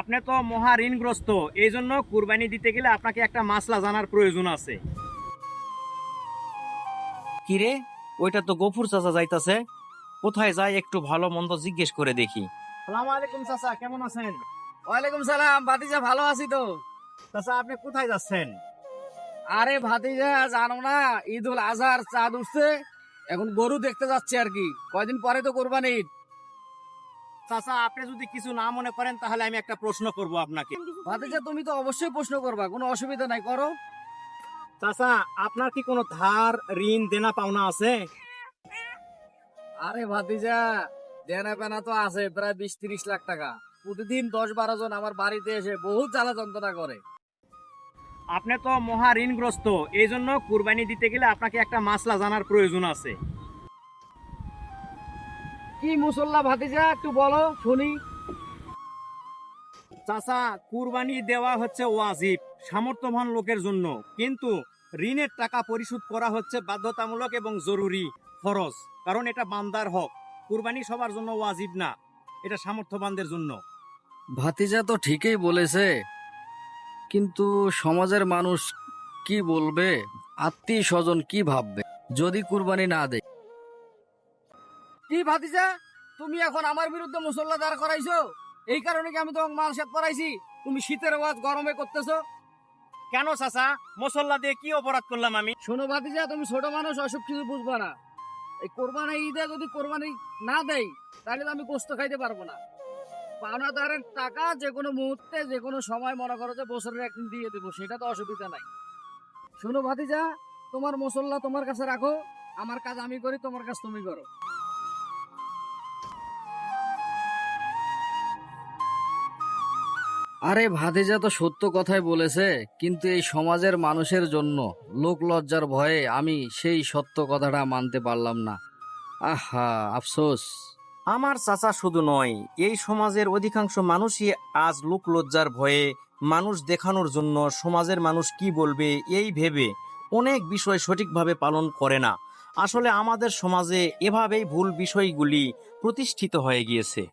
আপনি তো মহা ঋণগ্রস্ত এই জন্য কুরবানি দিতে গেলে আপনাকে একটা মাসলা জানার প্রয়োজন আছে। কিরে ওইটা তো গফুর চাচা যাইতাছে। কোথায় যায় একটু ভালো মন্দ জিজ্ঞেস করে দেখি। সালাম আলাইকুম চাচা কেমন আছেন? ওয়ালাইকুম সালাম ভাতিজা ভালো আছি তো। চাচা আপনি কোথায় যাচ্ছেন? আরে ভাতিজা জানো না ঈদ উল আজহার চাঁদ উঠছে। এখন গরু দেখতে যাচ্ছে আর কি। কয়দিন পরে তো কোরবানি ঈদ চাচা আপনি যদি কিছু না মনে করেন তাহলে আমি একটা প্রশ্ন করব আপনাকে। ভাতিজা তুমি তো অবশ্যই প্রশ্ন করবা কোনো অসুবিধা নাই করো। চাচা আপনার কি কোনো ধার ঋণ দেনা পাওনা আছে? আরে ভাতিজা দেনা পেনা তো আছে প্রায় বিশ তিরিশ লাখ টাকা। প্রতিদিন দশ বারো জন আমার বাড়িতে এসে বহুত জ্বালা যন্ত্রণা করে। আপনি তো মহা ঋণগ্রস্ত এই জন্য কুরবানি দিতে গেলে আপনাকে একটা মাসলা জানার প্রয়োজন আছে। কি মুসল্লা ভাতিজা একটু বলো শুনি। চাচা কুরবানি দেওয়া হচ্ছে ওয়াজিব সামর্থ্যবান লোকের জন্য। কিন্তু ঋণের টাকা পরিশোধ করা হচ্ছে বাধ্যতামূলক এবং জরুরি ফরজ কারণ এটা বান্দার হক। কুরবানি সবার জন্য ওয়াজিব না এটা সামর্থ্যবানদের জন্য। ভাতিজা তো ঠিকই বলেছে কিন্তু সমাজের মানুষ কি বলবে? আত্মীয় স্বজন কি ভাববে? যদি কুরবানি না দেয় কি ভাতিজা? তুমি এখন আমার বিরুদ্ধে মুসল্লা দাঁড় করাইছো? এই কারণে কি আমি তোমাকে মাল সাত পরাইছি? তুমি শীতের ওয়াজ গরমে করতেছো? কেন চাচা? মশল্লা দিয়ে কি অপরাধ করলাম আমি? শোনো ভাতিজা, তুমি ছোট মানুষ, অসুখ কিছু বুঝবা না। এই কোরবানি ঈদে যদি কোরবানি না দেয় তাহলে তো আমি গোস্ত খাইতে পারব না। পাওনাদারের টাকা যে কোনো মুহূর্তে, যে কোনো সময় মনে করো যে বছরের একদিন দিয়ে দেবো, সেটা তো অসুবিধা নাই। শোনো ভাতিজা, তোমার মশল্লা তোমার কাছে রাখো, আমার কাজ আমি করি, তোমার কাজ তুমি করো। আরে ভাতিজা তো সত্য কথাই বলেছে, কিন্তু এই সমাজের মানুষের জন্য লোক লজ্জার ভয়ে আমি সেই সত্য কথাটা মানতে পারলাম না। আহা, আফসোস। আমার চাচা শুধু নয়, এই সমাজের অধিকাংশ মানুষই আজ লোক লজ্জার ভয়ে মানুষ দেখানোর জন্য সমাজের মানুষ কি বলবে এই ভেবে অনেক বিষয় সঠিকভাবে পালন করে না। আসলে আমাদের সমাজে এভাবেই ভুল বিষয়গুলি প্রতিষ্ঠিত হয়ে গিয়েছে।